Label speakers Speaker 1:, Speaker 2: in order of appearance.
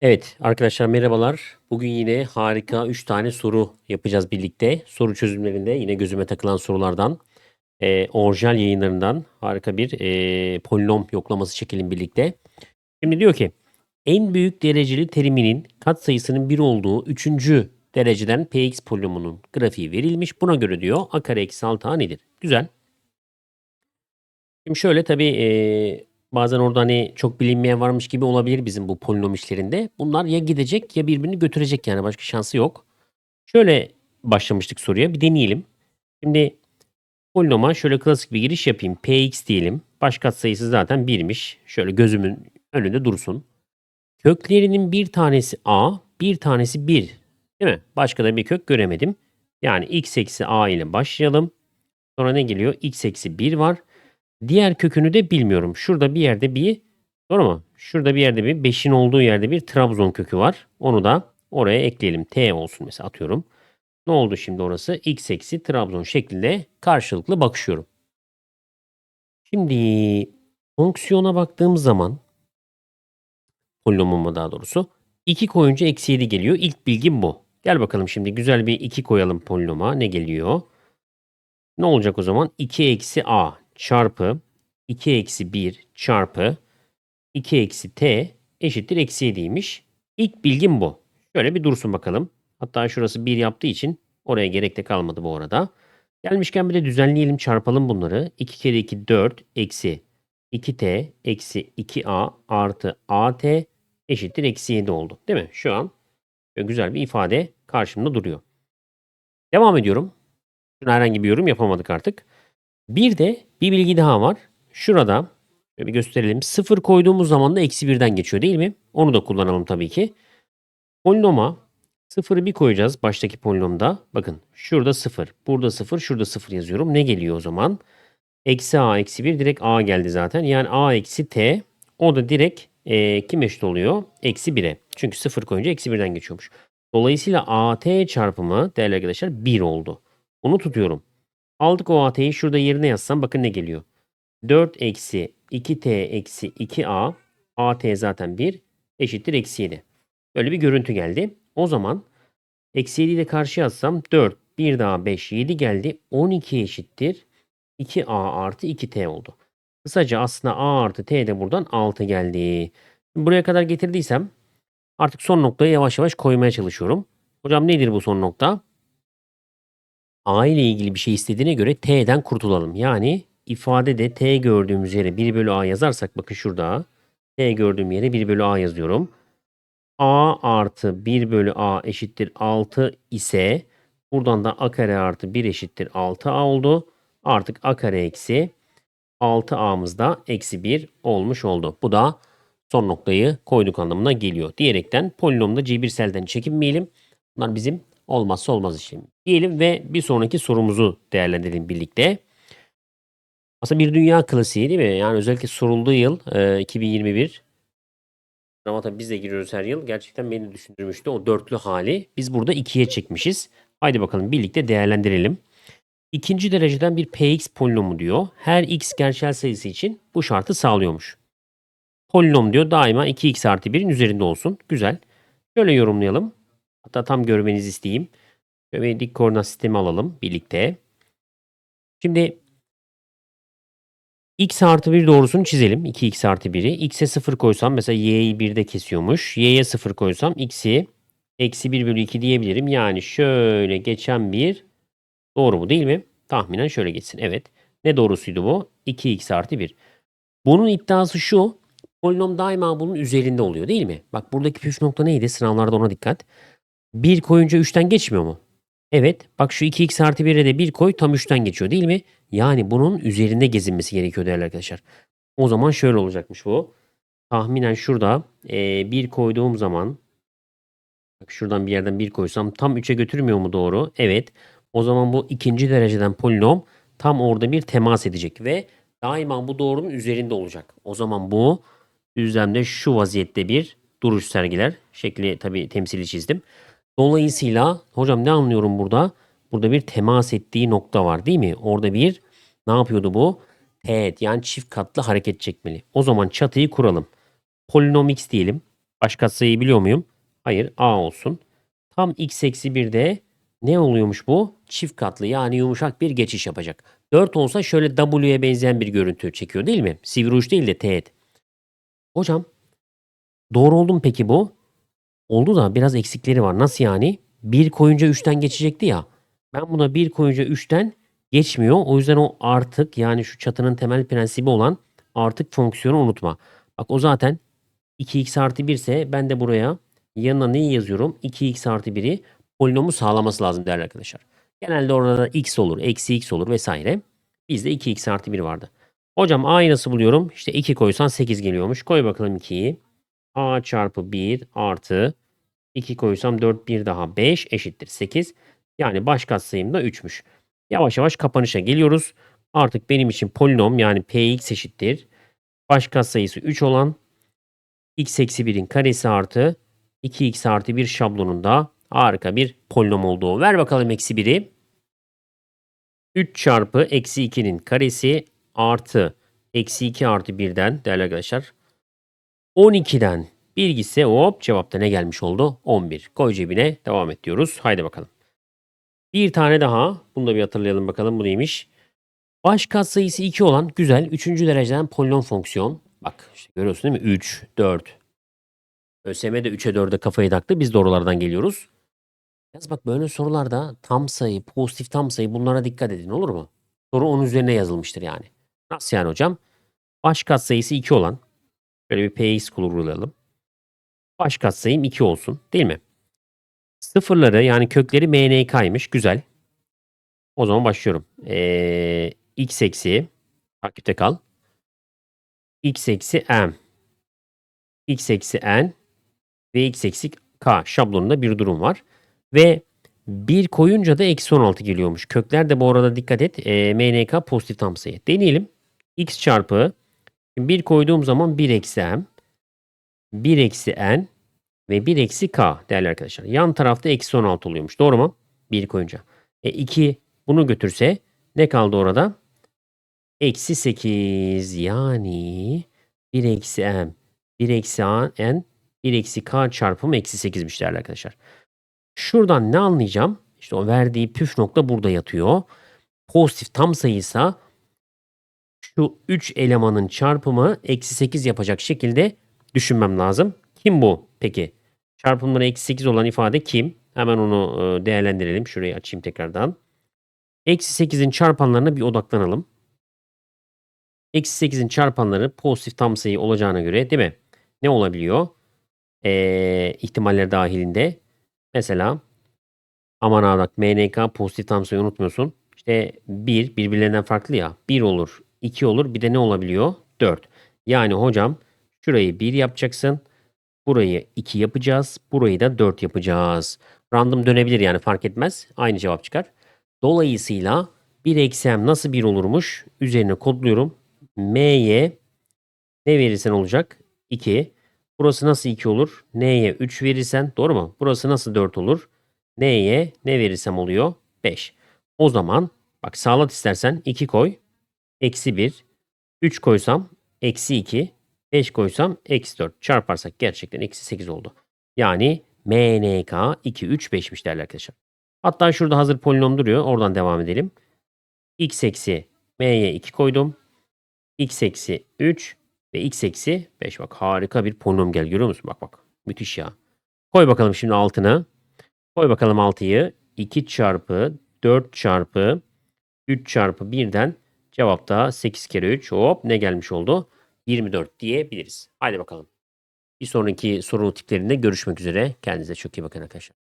Speaker 1: Evet arkadaşlar merhabalar. Bugün yine harika 3 tane soru yapacağız birlikte. Soru çözümlerinde yine gözüme takılan sorulardan, eee, orijinal yayınlarından harika bir, eee, polinom yoklaması çekelim birlikte. Şimdi diyor ki en büyük dereceli teriminin katsayısının 1 olduğu 3. dereceden px polinomunun grafiği verilmiş. Buna göre diyor a kare eksi 6a nedir? Güzel. Şimdi şöyle tabii eee, bazen orada hani çok bilinmeyen varmış gibi olabilir bizim bu polinom işlerinde. Bunlar ya gidecek ya birbirini götürecek yani başka şansı yok. Şöyle başlamıştık soruya bir deneyelim. Şimdi polinoma şöyle klasik bir giriş yapayım. px diyelim. Baş katsayısı zaten 1'miş. Şöyle gözümün önünde dursun. Köklerinin bir tanesi a, bir tanesi 1. Değil mi? Başka da bir kök göremedim. Yani x eksi a ile başlayalım. Sonra ne geliyor? x eksi 1 var. Diğer kökünü de bilmiyorum. Şurada bir yerde bir doğru mu? Şurada bir yerde bir 5'in olduğu yerde bir Trabzon kökü var. Onu da oraya ekleyelim. T olsun mesela atıyorum. Ne oldu şimdi orası? X eksi Trabzon şeklinde karşılıklı bakışıyorum. Şimdi fonksiyona baktığım zaman polinomuma daha doğrusu 2 koyunca eksi 7 geliyor. İlk bilgim bu. Gel bakalım şimdi güzel bir 2 koyalım polinoma. Ne geliyor? Ne olacak o zaman? 2 eksi a çarpı 2 eksi 1 çarpı 2 eksi t eşittir eksi 7'ymiş. İlk bilgim bu. Şöyle bir dursun bakalım. Hatta şurası 1 yaptığı için oraya gerek de kalmadı bu arada. Gelmişken bir de düzenleyelim çarpalım bunları. 2 kere 2 4 eksi 2t eksi 2a artı at eşittir eksi 7 oldu. Değil mi? Şu an güzel bir ifade karşımda duruyor. Devam ediyorum. Şuna herhangi bir yorum yapamadık artık. Bir de bir bilgi daha var. Şurada bir gösterelim. Sıfır koyduğumuz zaman da eksi birden geçiyor değil mi? Onu da kullanalım tabii ki. Polinoma sıfırı bir koyacağız baştaki polinomda. Bakın şurada sıfır, burada sıfır, şurada sıfır yazıyorum. Ne geliyor o zaman? Eksi a eksi 1 direkt a geldi zaten. Yani a eksi t o da direkt e, kim eşit oluyor? Eksi 1'e. Çünkü sıfır koyunca eksi birden geçiyormuş. Dolayısıyla at çarpımı değerli arkadaşlar 1 oldu. Bunu tutuyorum. Aldık o at'yi şurada yerine yazsam bakın ne geliyor. 4 eksi 2t eksi 2a at zaten 1 eşittir eksi 7. Böyle bir görüntü geldi. O zaman eksi 7'yi de karşıya atsam 4 1 daha 5 7 geldi. 12 eşittir 2a artı 2t oldu. Kısaca aslında a artı t de buradan 6 geldi. Buraya kadar getirdiysem artık son noktayı yavaş yavaş koymaya çalışıyorum. Hocam nedir bu son nokta? A ile ilgili bir şey istediğine göre T'den kurtulalım. Yani ifadede T gördüğümüz yere 1 bölü A yazarsak bakın şurada. T gördüğüm yere 1 bölü A yazıyorum. A artı 1 bölü A eşittir 6 ise buradan da A kare artı 1 eşittir 6A oldu. Artık A kare eksi 6A'mız da eksi 1 olmuş oldu. Bu da son noktayı koyduk anlamına geliyor. Diyerekten polinomda cebirselden çekinmeyelim. Bunlar bizim olmazsa olmaz işlem. Diyelim ve bir sonraki sorumuzu değerlendirelim birlikte. Aslında bir dünya klasiği değil mi? Yani özellikle sorulduğu yıl e, 2021. Ama tabii biz de giriyoruz her yıl. Gerçekten beni düşündürmüştü o dörtlü hali. Biz burada ikiye çekmişiz. Haydi bakalım birlikte değerlendirelim. İkinci dereceden bir px polinomu diyor. Her x gerçel sayısı için bu şartı sağlıyormuş. Polinom diyor daima 2x artı 1'in üzerinde olsun. Güzel. Şöyle yorumlayalım. Hatta tam görmenizi isteyeyim. Şöyle dik koordinat sistemi alalım birlikte. Şimdi x artı 1 doğrusunu çizelim. 2x artı 1'i. x'e 0 koysam mesela y'yi 1'de kesiyormuş. y'ye 0 koysam x'i eksi 1 bölü 2 diyebilirim. Yani şöyle geçen bir doğru mu değil mi? Tahminen şöyle geçsin. Evet. Ne doğrusuydu bu? 2x artı 1. Bunun iddiası şu. Polinom daima bunun üzerinde oluyor değil mi? Bak buradaki püf nokta neydi? Sınavlarda ona dikkat. 1 koyunca 3'ten geçmiyor mu? Evet. Bak şu 2x artı 1'e de 1 koy tam 3'ten geçiyor değil mi? Yani bunun üzerinde gezinmesi gerekiyor değerli arkadaşlar. O zaman şöyle olacakmış bu. Tahminen şurada e, 1 koyduğum zaman bak şuradan bir yerden 1 koysam tam 3'e götürmüyor mu doğru? Evet. O zaman bu ikinci dereceden polinom tam orada bir temas edecek ve daima bu doğrunun üzerinde olacak. O zaman bu düzlemde şu vaziyette bir duruş sergiler. Şekli tabii temsili çizdim. Dolayısıyla hocam ne anlıyorum burada? Burada bir temas ettiği nokta var değil mi? Orada bir ne yapıyordu bu? Teğet yani çift katlı hareket çekmeli. O zaman çatıyı kuralım. Polinom x diyelim. Baş katsayıyı biliyor muyum? Hayır a olsun. Tam x eksi 1'de ne oluyormuş bu? Çift katlı yani yumuşak bir geçiş yapacak. 4 olsa şöyle W'ye benzeyen bir görüntü çekiyor değil mi? Sivri uç değil de teğet. Hocam doğru oldu mu peki bu? Oldu da biraz eksikleri var. Nasıl yani? 1 koyunca 3'ten geçecekti ya. Ben buna 1 koyunca 3'ten geçmiyor. O yüzden o artık yani şu çatının temel prensibi olan artık fonksiyonu unutma. Bak o zaten 2x artı 1 ise ben de buraya yanına neyi yazıyorum? 2x artı 1'i polinomu sağlaması lazım değerli arkadaşlar. Genelde orada da x olur, eksi x olur vesaire. Bizde 2x artı 1 vardı. Hocam a'yı nasıl buluyorum? İşte 2 koysan 8 geliyormuş. Koy bakalım 2'yi. A çarpı 1 artı 2 koysam 4 bir daha 5 eşittir 8. Yani baş katsayım da 3'müş. Yavaş yavaş kapanışa geliyoruz. Artık benim için polinom yani px eşittir. Baş katsayısı 3 olan x eksi 1'in karesi artı 2x artı 1 şablonunda harika bir polinom olduğu. Ver bakalım eksi 1'i. 3 çarpı eksi 2'nin karesi artı eksi 2 artı 1'den değerli arkadaşlar 12'den bir gitse hop cevapta ne gelmiş oldu? 11. Koy cebine devam et diyoruz. Haydi bakalım. Bir tane daha. Bunu da bir hatırlayalım bakalım bu neymiş. Baş katsayısı 2 olan güzel 3. dereceden polinom fonksiyon. Bak işte görüyorsun değil mi? 3, 4. ÖSYM de 3'e 4'e kafayı taktı. Biz de oralardan geliyoruz. Yaz bak böyle sorularda tam sayı, pozitif tam sayı bunlara dikkat edin olur mu? Soru onun üzerine yazılmıştır yani. Nasıl yani hocam? Baş katsayısı 2 olan böyle bir px kurgulayalım. Baş katsayım 2 olsun değil mi? Sıfırları yani kökleri mnk'ymış. Güzel. O zaman başlıyorum. Ee, x eksi takipte kal. x eksi m x eksi n ve x eksi k şablonunda bir durum var. Ve 1 koyunca da eksi 16 geliyormuş. Kökler de bu arada dikkat et. E, MNK pozitif tam sayı. Deneyelim. x çarpı 1 koyduğum zaman 1 eksi m 1 eksi n ve 1 eksi k değerli arkadaşlar. Yan tarafta eksi 16 oluyormuş. Doğru mu? 1 koyunca. E 2 bunu götürse ne kaldı orada? Eksi 8 yani 1 eksi m 1 eksi n 1 eksi k çarpımı eksi 8'miş değerli arkadaşlar. Şuradan ne anlayacağım? İşte o verdiği püf nokta burada yatıyor. Pozitif tam sayıysa şu 3 elemanın çarpımı eksi 8 yapacak şekilde düşünmem lazım. Kim bu peki? Çarpımları eksi 8 olan ifade kim? Hemen onu e, değerlendirelim. Şurayı açayım tekrardan. Eksi 8'in çarpanlarına bir odaklanalım. Eksi 8'in çarpanları pozitif tam sayı olacağına göre değil mi? Ne olabiliyor? Ee, ihtimaller dahilinde. Mesela aman ha MNK pozitif tam sayı unutmuyorsun. İşte 1 birbirlerinden farklı ya. 1 olur, 2 olur. Bir de ne olabiliyor? 4. Yani hocam şurayı 1 yapacaksın. Burayı 2 yapacağız. Burayı da 4 yapacağız. Random dönebilir yani fark etmez. Aynı cevap çıkar. Dolayısıyla 1 eksi m nasıl 1 olurmuş? Üzerine kodluyorum. m'ye ne verirsen olacak? 2. Burası nasıl 2 olur? N'ye 3 verirsen doğru mu? Burası nasıl 4 olur? N'ye ne verirsem oluyor? 5. O zaman bak sağlat istersen 2 koy. Eksi 1. 3 koysam eksi 2. 5 koysam eksi 4. Çarparsak gerçekten eksi 8 oldu. Yani MNK 2, 3, 5'miş değerli arkadaşlar. Hatta şurada hazır polinom duruyor. Oradan devam edelim. x eksi m'ye 2 koydum. x eksi 3 ve x eksi 5. Bak harika bir polinom gel görüyor musun? Bak bak. Müthiş ya. Koy bakalım şimdi altına. Koy bakalım 6'yı. 2 çarpı 4 çarpı 3 çarpı 1'den cevapta 8 kere 3 hop ne gelmiş oldu? 24 diyebiliriz. Haydi bakalım. Bir sonraki soru tiplerinde görüşmek üzere. Kendinize çok iyi bakın arkadaşlar.